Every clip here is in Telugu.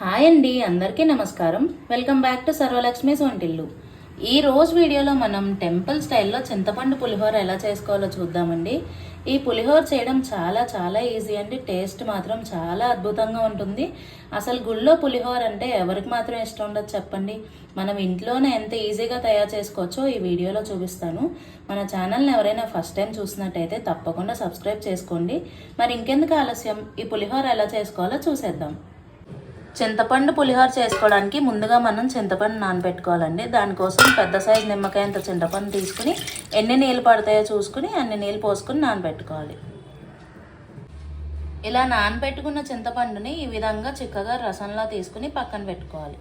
హాయ్ అండి అందరికీ నమస్కారం. వెల్కమ్ బ్యాక్ టు సర్వలక్ష్మీస్ వంటిల్లు ఈ రోజు వీడియోలో మనం టెంపుల్ స్టైల్లో చింతపండు పులిహోర ఎలా చేసుకోవాలో చూద్దామండి. ఈ పులిహోర చేయడం చాలా చాలా ఈజీ అండి. టేస్ట్ మాత్రం చాలా అద్భుతంగా ఉంటుంది. అసలు గుళ్ళో పులిహోర అంటే ఎవరికి మాత్రం ఇష్టం ఉండదు చెప్పండి. మనం ఇంట్లోనే ఎంత ఈజీగా తయారు చేసుకోవచ్చో ఈ వీడియోలో చూపిస్తాను. మన ఛానల్ని ఎవరైనా ఫస్ట్ టైం చూసినట్టయితే తప్పకుండా సబ్స్క్రైబ్ చేసుకోండి. మరి ఇంకెందుకు ఆలస్యం? ఈ పులిహోర ఎలా చేసుకోవాలో చూసేద్దాం. చింతపండు పులిహోర చేసుకోవడానికి ముందుగా మనం చింతపండు నానబెట్టుకోవాలండి. దానికోసం పెద్ద సైజు నిమ్మకాయ అంత చింతపండు తీసుకుని ఎన్ని నీళ్ళు పడతాయో చూసుకుని అన్ని నీళ్ళు పోసుకుని నానబెట్టుకోవాలి. ఇలా నానబెట్టుకున్న చింతపండుని ఈ విధంగా చిక్కగా రసంలో తీసుకుని పక్కన పెట్టుకోవాలి.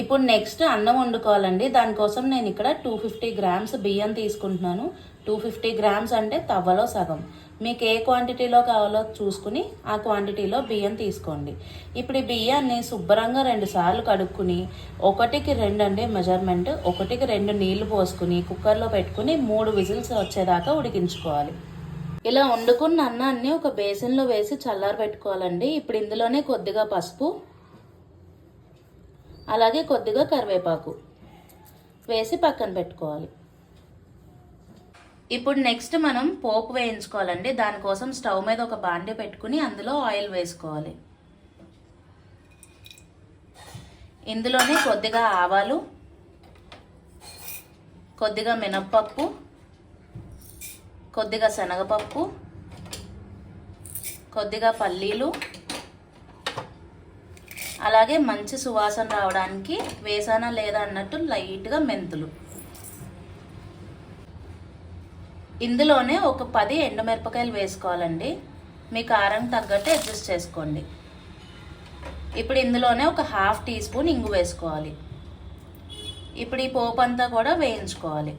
ఇప్పుడు నెక్స్ట్ అన్నం వండుకోవాలండి. దానికోసం నేను ఇక్కడ టూ ఫిఫ్టీ గ్రామ్స్ బియ్యం తీసుకుంటున్నాను. టూ ఫిఫ్టీ గ్రామ్స్ అంటే తవ్వలో సగం. మీకు ఏ క్వాంటిటీలో కావాలో చూసుకుని ఆ క్వాంటిటీలో బియ్యం తీసుకోండి. ఇప్పుడు ఈ బియ్యాన్ని శుభ్రంగా రెండు సార్లు కడుక్కుని ఒకటికి రెండు అండి మెజర్మెంట్ ఒకటికి రెండు నీళ్ళు పోసుకుని కుక్కర్లో పెట్టుకుని మూడు విజిల్స్ వచ్చేదాకా ఉడికించుకోవాలి. ఇలా వండుకున్న అన్నాన్ని ఒక బేసిన్లో వేసి చల్లారి పెట్టుకోవాలండి ఇప్పుడు ఇందులోనే కొద్దిగా పసుపు అలాగే కొద్దిగా కరివేపాకు వేసి పక్కన పెట్టుకోవాలి. ఇప్పుడు నెక్స్ట్ మనం పోపు వేయించుకోవాలండి. దానికోసం స్టవ్ మీద ఒక బాండీ పెట్టుకుని అందులో ఆయిల్ వేసుకోవాలి. ఇందులోనే కొద్దిగా ఆవాలు కొద్దిగా మినప్పప్పు కొద్దిగా శనగపప్పు కొద్దిగా పల్లీలు అలాగే మంచి సువాసన రావడానికి వేసానా లేదా అన్నట్టు లైట్గా మెంతులు. ఇందులోనే ఒక పది ఎండుమిరపకాయలు వేసుకోవాలండి. మీ కారం తగ్గట్టు అడ్జస్ట్ చేసుకోండి. ఇప్పుడు ఇందులోనే ఒక హాఫ్ టీ స్పూన్ ఇంగు వేసుకోవాలి. ఇప్పుడు ఈ పోపు అంతా కూడా వేయించుకోవాలి.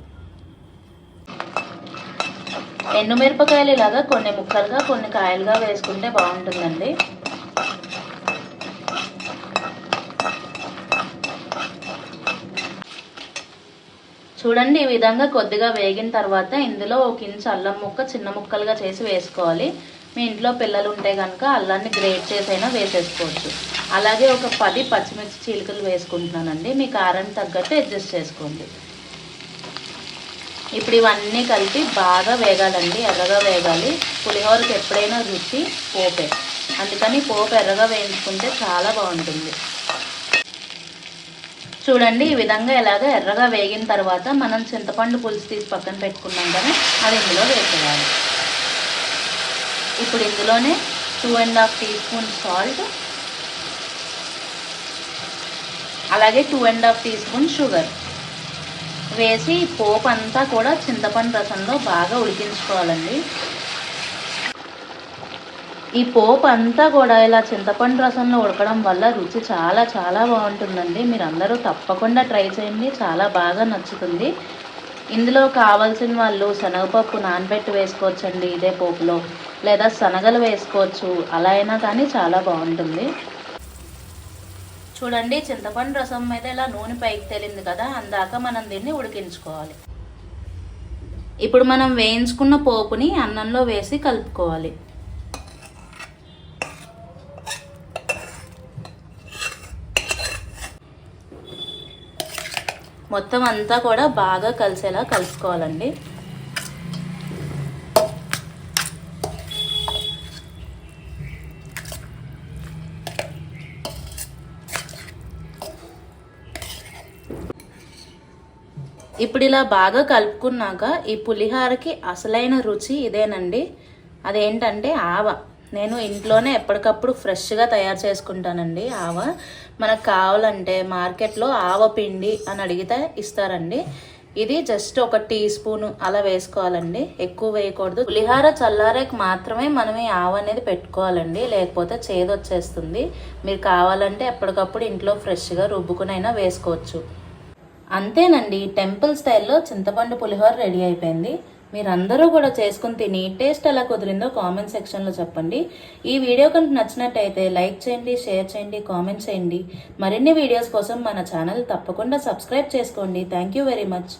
ఎండుమిరపకాయలు ఇలాగా కొన్ని ముక్కలుగా కొన్ని కాయలుగా వేసుకుంటే బాగుంటుందండి. చూడండి ఈ విధంగా కొద్దిగా వేగిన తర్వాత ఇందులో ఒక ఇంచు అల్లం ముక్క చిన్న ముక్కలుగా చేసి వేసుకోవాలి. మీ ఇంట్లో పిల్లలు ఉంటే కనుక అల్లాన్ని గ్రేట్ చేసైనా వేసేసుకోవచ్చు. అలాగే ఒక పది పచ్చిమిర్చి చీలికలు వేసుకుంటున్నానండి. మీ కారం తగ్గట్టు అడ్జస్ట్ చేసుకోండి. ఇప్పుడు ఇవన్నీ కలిపి బాగా వేగాలండి. ఎర్రగా వేగాలి. పులిహోరకి ఎప్పుడైనా రుచి పోపే. అందుకని పోపు ఎర్రగా వేయించుకుంటే చాలా బాగుంటుంది. చూడండి ఈ విధంగా ఎలాగ ఎర్రగా వేగిన తర్వాత మనం చింతపండు పులుసు తీసి పక్కన పెట్టుకున్నాం కానీ అది ఇందులో వేసేయాలి. ఇప్పుడు ఇందులోనే two and half teaspoon salt అలాగే two and half teaspoon sugar వేసి పోపు అంతా కూడా చింతపండు రసంలో బాగా ఉడికించుకోవాలండి. ఈ పోపు అంతా కూడా ఇలా చింతపండు రసంలో ఉడకడం వల్ల రుచి చాలా చాలా బాగుంటుందండి. మీరు అందరూ తప్పకుండా ట్రై చేయండి. చాలా బాగా నచ్చుతుంది. ఇందులో కావాల్సిన వాళ్ళు శనగపప్పు నానబెట్టి వేసుకోవచ్చండి ఇదే పోపులో. లేదా శనగలు వేసుకోవచ్చు. అలా అయినా కానీ చాలా బాగుంటుంది. చూడండి చింతపండు రసం మీద ఇలా నూనె పైకి తేలింది కదా అందాక మనం దీన్ని ఉడికించుకోవాలి. ఇప్పుడు మనం వేయించుకున్న పోపుని అన్నంలో వేసి కలుపుకోవాలి. మొత్తం అంతా కూడా బాగా కలిసేలా కలుపుకోవాలండి. ఇప్పుడు ఇలా బాగా కలుపుకున్నాక ఈ పులిహారకి అసలైన రుచి ఇదేనండి. అదేంటంటే ఆవ. నేను ఇంట్లోనే ఎప్పటికప్పుడు ఫ్రెష్గా తయారు చేసుకుంటానండి. ఆవ మనకు కావాలంటే మార్కెట్లో ఆవ పిండి అని అడిగితే ఇస్తారండి. ఇది జస్ట్ ఒక టీ స్పూన్ అలా వేసుకోవాలండి. ఎక్కువ వేయకూడదు. పులిహార చల్లారేకి మాత్రమే మనం ఈ ఆవ అనేది పెట్టుకోవాలండి. లేకపోతే చేదొచ్చేస్తుంది మీరు కావాలంటే ఎప్పటికప్పుడు ఇంట్లో ఫ్రెష్గా రుబ్బుకునైనా వేసుకోవచ్చు. అంతేనండి. టెంపుల్ స్టైల్లో చింతపండు పులిహోర రెడీ అయిపోయింది. మీరందరూ కూడా చేసుకుని తిని టేస్ట్ ఎలా కుదిరిందో కామెంట్ సెక్షన్లో చెప్పండి. ఈ వీడియో కనుక నచ్చినట్టయితే లైక్ చేయండి షేర్ చేయండి కామెంట్ చేయండి. మరిన్ని వీడియోస్ కోసం మన ఛానల్ తప్పకుండా సబ్స్క్రైబ్ చేసుకోండి. Thank you very much